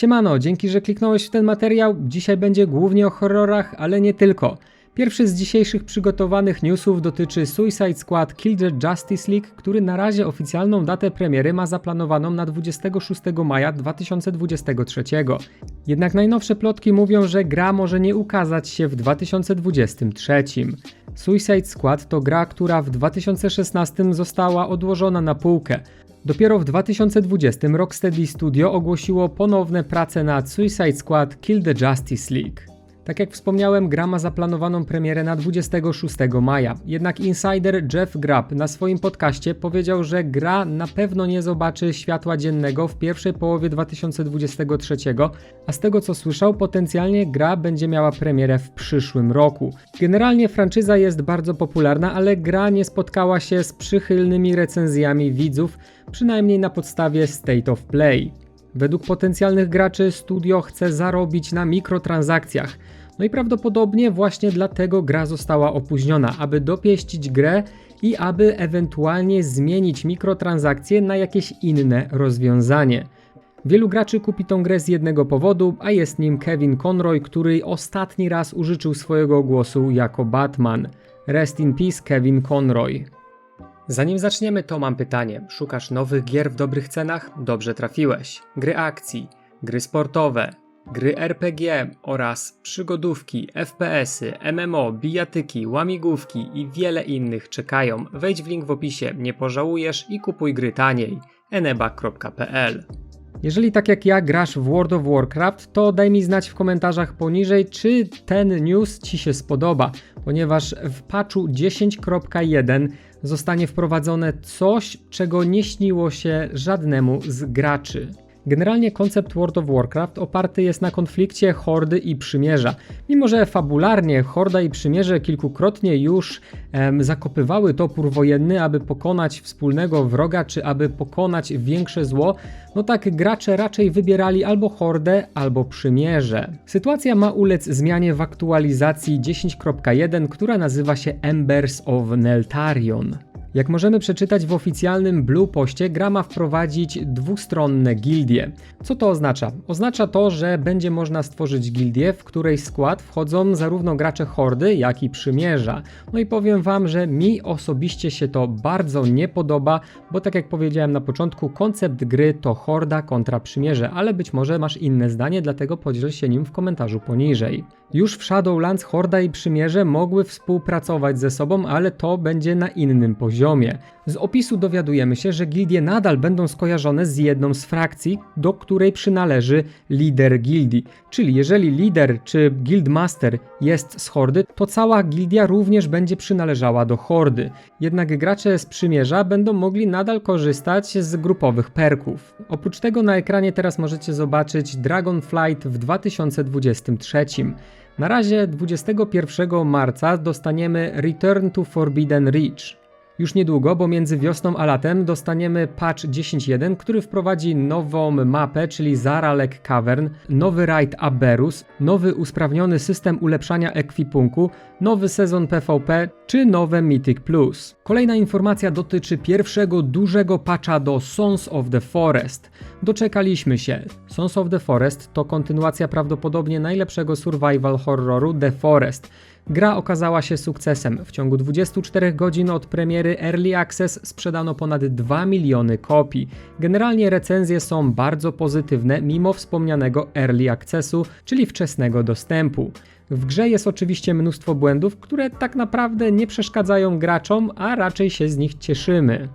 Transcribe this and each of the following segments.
Siemano, dzięki, że kliknąłeś w ten materiał. Dzisiaj będzie głównie o horrorach, ale nie tylko. Pierwszy z dzisiejszych przygotowanych newsów dotyczy Suicide Squad Kill the Justice League, który na razie oficjalną datę premiery ma zaplanowaną na 26 maja 2023. Jednak najnowsze plotki mówią, że gra może nie ukazać się w 2023. Suicide Squad to gra, która w 2016 została odłożona na półkę. Dopiero w 2020 Rocksteady Studio ogłosiło ponowne prace nad Suicide Squad Kill the Justice League. Tak jak wspomniałem, gra ma zaplanowaną premierę na 26 maja. Jednak insider Jeff Grubb na swoim podcaście powiedział, że gra na pewno nie zobaczy światła dziennego w pierwszej połowie 2023, a z tego co słyszał, potencjalnie gra będzie miała premierę w przyszłym roku. Generalnie franczyza jest bardzo popularna, ale gra nie spotkała się z przychylnymi recenzjami widzów, przynajmniej na podstawie State of Play. Według potencjalnych graczy studio chce zarobić na mikrotransakcjach. No i prawdopodobnie właśnie dlatego gra została opóźniona, aby dopieścić grę i aby ewentualnie zmienić mikrotransakcje na jakieś inne rozwiązanie. Wielu graczy kupi tą grę z jednego powodu, a jest nim Kevin Conroy, który ostatni raz użyczył swojego głosu jako Batman. Rest in peace Kevin Conroy. Zanim zaczniemy, to mam pytanie. Szukasz nowych gier w dobrych cenach? Dobrze trafiłeś. Gry akcji, gry sportowe, gry RPG oraz przygodówki, FPS-y, MMO, bijatyki, łamigłówki i wiele innych czekają. Wejdź w link w opisie, nie pożałujesz i kupuj gry taniej. eneba.pl jeżeli tak jak ja grasz w World of Warcraft, to daj mi znać w komentarzach poniżej, czy ten news Ci się spodoba, ponieważ w patchu 10.1 zostanie wprowadzone coś, czego nie śniło się żadnemu z graczy. Generalnie koncept World of Warcraft oparty jest na konflikcie Hordy i Przymierza. Mimo, że fabularnie Horda i Przymierze kilkukrotnie już em, zakopywały topór wojenny, aby pokonać wspólnego wroga, czy aby pokonać większe zło, no tak gracze raczej wybierali albo Hordę, albo Przymierze. Sytuacja ma ulec zmianie w aktualizacji 10.1, która nazywa się Embers of Neltarion. Jak możemy przeczytać w oficjalnym Blue Poście, gra ma wprowadzić dwustronne gildie. Co to oznacza? Oznacza to, że będzie można stworzyć gildię, w której skład wchodzą zarówno gracze Hordy, jak i Przymierza. No i powiem Wam, że mi osobiście się to bardzo nie podoba, bo tak jak powiedziałem na początku, koncept gry to Horda kontra Przymierze, ale być może masz inne zdanie, dlatego podziel się nim w komentarzu poniżej. Już w Shadowlands Horda i Przymierze mogły współpracować ze sobą, ale to będzie na innym poziomie. Z opisu dowiadujemy się, że gildie nadal będą skojarzone z jedną z frakcji, do której przynależy lider gildii. Czyli jeżeli lider czy guildmaster jest z Hordy, to cała gildia również będzie przynależała do Hordy. Jednak gracze z Przymierza będą mogli nadal korzystać z grupowych perków. Oprócz tego na ekranie teraz możecie zobaczyć Dragonflight w 2023. Na razie 21 marca dostaniemy Return to Forbidden Reach. Już niedługo, bo między wiosną a latem dostaniemy patch 10.1, który wprowadzi nową mapę, czyli Zaralek Cavern, nowy raid Aberus, nowy usprawniony system ulepszania ekwipunku, nowy sezon PvP czy nowe Mythic Plus. Kolejna informacja dotyczy pierwszego dużego patcha do Sons of the Forest. Doczekaliśmy się. Sons of the Forest to kontynuacja prawdopodobnie najlepszego survival horroru The Forest. Gra okazała się sukcesem. W ciągu 24 godzin od premiery Early Access sprzedano ponad 2 miliony kopii. Generalnie recenzje są bardzo pozytywne mimo wspomnianego Early Accessu, czyli wczesnego dostępu. W grze jest oczywiście mnóstwo błędów, które tak naprawdę nie przeszkadzają graczom, a raczej się z nich cieszymy.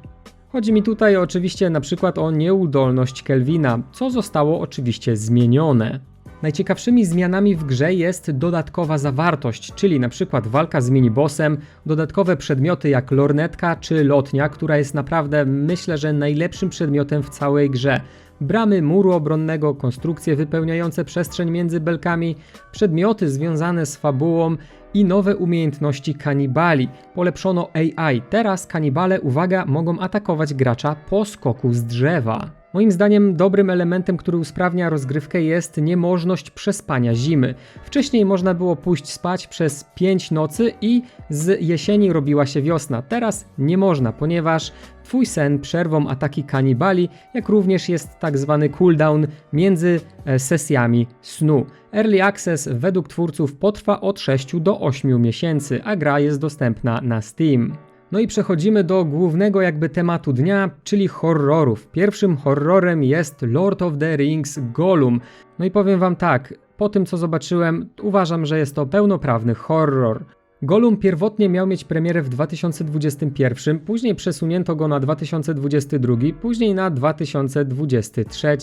Chodzi mi tutaj oczywiście na przykład o nieudolność Kelvina, co zostało oczywiście zmienione. Najciekawszymi zmianami w grze jest dodatkowa zawartość, czyli na przykład walka z minibossem, dodatkowe przedmioty jak lornetka czy lotnia, która jest naprawdę myślę, że najlepszym przedmiotem w całej grze. Bramy muru obronnego, konstrukcje wypełniające przestrzeń między belkami, przedmioty związane z fabułą i nowe umiejętności kanibali. Polepszono AI. Teraz kanibale, uwaga, mogą atakować gracza po skoku z drzewa. Moim zdaniem dobrym elementem, który usprawnia rozgrywkę jest niemożność przespania zimy. Wcześniej można było pójść spać przez 5 nocy i z jesieni robiła się wiosna. Teraz nie można, ponieważ Twój sen przerwą ataki kanibali, jak również jest tak zwany cooldown między e, sesjami snu. Early Access według twórców potrwa od 6 do 8 miesięcy, a gra jest dostępna na Steam. No i przechodzimy do głównego jakby tematu dnia, czyli horrorów. Pierwszym horrorem jest Lord of the Rings Gollum. No i powiem wam tak, po tym co zobaczyłem, uważam, że jest to pełnoprawny horror. Gollum pierwotnie miał mieć premierę w 2021, później przesunięto go na 2022, później na 2023.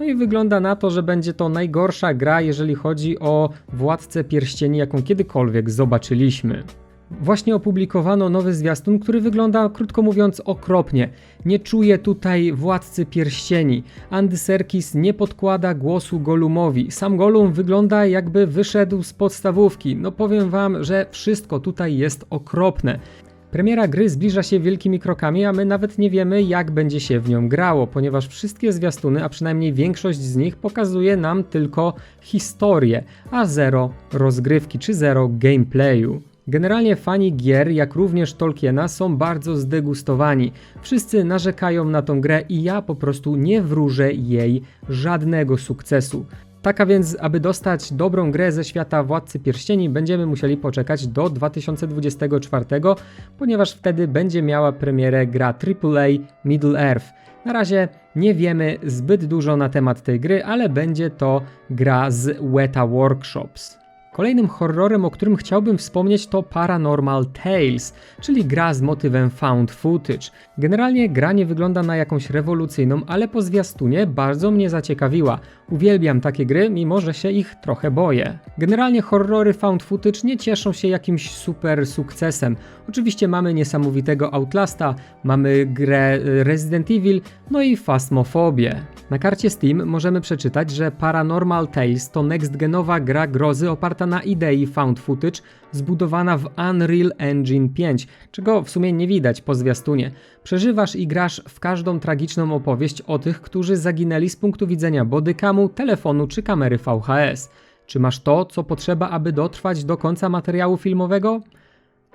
No i wygląda na to, że będzie to najgorsza gra, jeżeli chodzi o Władcę Pierścieni, jaką kiedykolwiek zobaczyliśmy. Właśnie opublikowano nowy zwiastun, który wygląda, krótko mówiąc, okropnie. Nie czuję tutaj władcy pierścieni. Andy Serkis nie podkłada głosu Golumowi. Sam Golum wygląda jakby wyszedł z podstawówki. No powiem wam, że wszystko tutaj jest okropne. Premiera gry zbliża się wielkimi krokami, a my nawet nie wiemy, jak będzie się w nią grało, ponieważ wszystkie zwiastuny, a przynajmniej większość z nich, pokazuje nam tylko historię, a zero rozgrywki czy zero gameplayu. Generalnie fani gier, jak również Tolkiena, są bardzo zdegustowani. Wszyscy narzekają na tą grę i ja po prostu nie wróżę jej żadnego sukcesu. Taka więc, aby dostać dobrą grę ze świata Władcy Pierścieni, będziemy musieli poczekać do 2024, ponieważ wtedy będzie miała premierę gra AAA Middle Earth. Na razie nie wiemy zbyt dużo na temat tej gry, ale będzie to gra z Weta Workshops. Kolejnym horrorem, o którym chciałbym wspomnieć to Paranormal Tales, czyli gra z motywem found footage. Generalnie gra nie wygląda na jakąś rewolucyjną, ale po zwiastunie bardzo mnie zaciekawiła. Uwielbiam takie gry, mimo że się ich trochę boję. Generalnie horrory found footage nie cieszą się jakimś super sukcesem. Oczywiście mamy niesamowitego Outlasta, mamy grę y, Resident Evil, no i Phasmofobię. Na karcie Steam możemy przeczytać, że Paranormal Tales to next-genowa gra grozy oparta na idei found footage zbudowana w Unreal Engine 5, czego w sumie nie widać po zwiastunie. Przeżywasz i grasz w każdą tragiczną opowieść o tych, którzy zaginęli z punktu widzenia bodykamu, telefonu czy kamery VHS. Czy masz to, co potrzeba, aby dotrwać do końca materiału filmowego?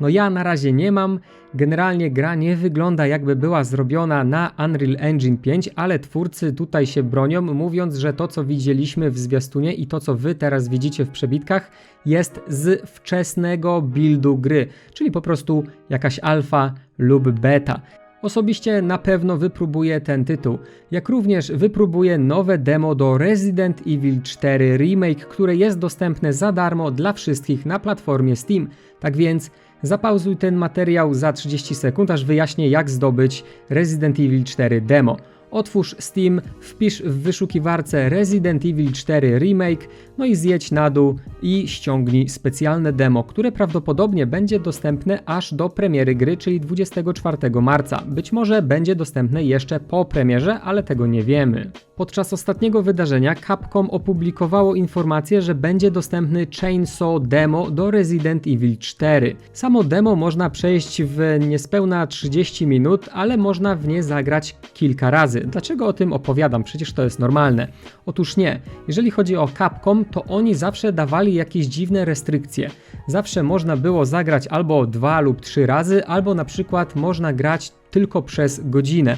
No ja na razie nie mam. Generalnie gra nie wygląda jakby była zrobiona na Unreal Engine 5, ale twórcy tutaj się bronią, mówiąc, że to co widzieliśmy w zwiastunie i to co wy teraz widzicie w przebitkach jest z wczesnego buildu gry, czyli po prostu jakaś alfa lub beta. Osobiście na pewno wypróbuję ten tytuł, jak również wypróbuję nowe demo do Resident Evil 4 Remake, które jest dostępne za darmo dla wszystkich na platformie Steam. Tak więc Zapauzuj ten materiał za 30 sekund, aż wyjaśnię jak zdobyć Resident Evil 4 demo. Otwórz Steam, wpisz w wyszukiwarce Resident Evil 4 Remake, no i zjedź na dół i ściągnij specjalne demo, które prawdopodobnie będzie dostępne aż do premiery gry, czyli 24 marca. Być może będzie dostępne jeszcze po premierze, ale tego nie wiemy. Podczas ostatniego wydarzenia Capcom opublikowało informację, że będzie dostępny Chainsaw demo do Resident Evil 4. Samo demo można przejść w niespełna 30 minut, ale można w nie zagrać kilka razy. Dlaczego o tym opowiadam? Przecież to jest normalne. Otóż nie. Jeżeli chodzi o Capcom, to oni zawsze dawali jakieś dziwne restrykcje. Zawsze można było zagrać albo dwa lub trzy razy, albo na przykład można grać tylko przez godzinę.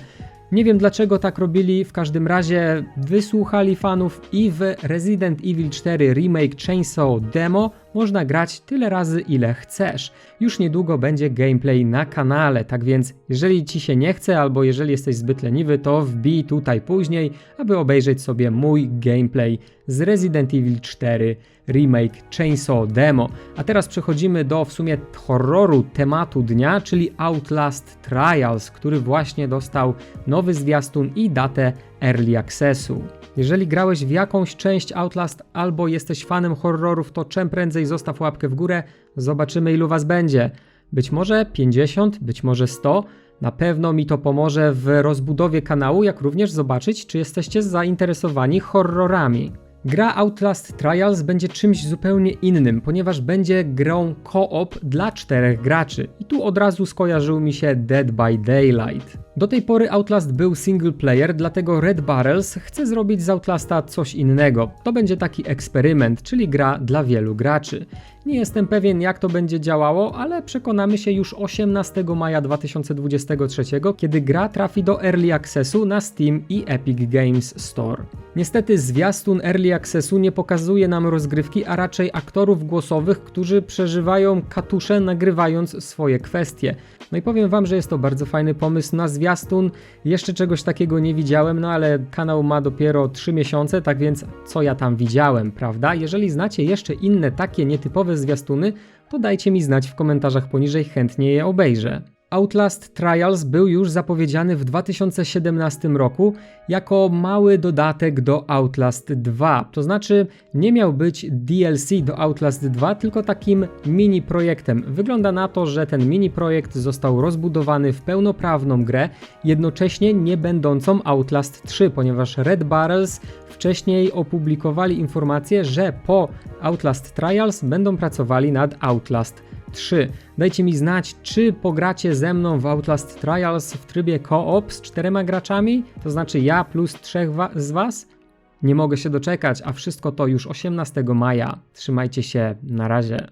Nie wiem dlaczego tak robili, w każdym razie wysłuchali fanów i w Resident Evil 4 Remake Chainsaw Demo można grać tyle razy ile chcesz. Już niedługo będzie gameplay na kanale, tak więc jeżeli ci się nie chce albo jeżeli jesteś zbyt leniwy, to wbij tutaj później, aby obejrzeć sobie mój gameplay z Resident Evil 4 Remake Chainsaw Demo. A teraz przechodzimy do w sumie horroru tematu dnia, czyli Outlast Trials, który właśnie dostał nowy zwiastun i datę Early Accessu. Jeżeli grałeś w jakąś część Outlast albo jesteś fanem horrorów, to czym prędzej zostaw łapkę w górę, zobaczymy ilu was będzie. Być może 50, być może 100. Na pewno mi to pomoże w rozbudowie kanału, jak również zobaczyć, czy jesteście zainteresowani horrorami. Gra Outlast Trials będzie czymś zupełnie innym, ponieważ będzie grą co-op dla czterech graczy. I tu od razu skojarzył mi się Dead by Daylight. Do tej pory Outlast był single player, dlatego Red Barrels chce zrobić z Outlasta coś innego. To będzie taki eksperyment, czyli gra dla wielu graczy. Nie jestem pewien jak to będzie działało, ale przekonamy się już 18 maja 2023, kiedy gra trafi do Early Accessu na Steam i Epic Games Store. Niestety zwiastun Early Accessu nie pokazuje nam rozgrywki, a raczej aktorów głosowych, którzy przeżywają katusze nagrywając swoje kwestie. No i powiem wam, że jest to bardzo fajny pomysł na zwiastun. Jeszcze czegoś takiego nie widziałem, no ale kanał ma dopiero 3 miesiące, tak więc co ja tam widziałem, prawda? Jeżeli znacie jeszcze inne takie nietypowe zwiastuny, to dajcie mi znać w komentarzach poniżej, chętnie je obejrzę. Outlast Trials był już zapowiedziany w 2017 roku jako mały dodatek do Outlast 2. To znaczy nie miał być DLC do Outlast 2, tylko takim mini projektem. Wygląda na to, że ten mini projekt został rozbudowany w pełnoprawną grę, jednocześnie nie będącą Outlast 3, ponieważ Red Barrels wcześniej opublikowali informację, że po Outlast Trials będą pracowali nad Outlast 3. Dajcie mi znać, czy pogracie ze mną w Outlast Trials w trybie co-op z czterema graczami, to znaczy ja plus trzech wa- z Was? Nie mogę się doczekać, a wszystko to już 18 maja. Trzymajcie się, na razie.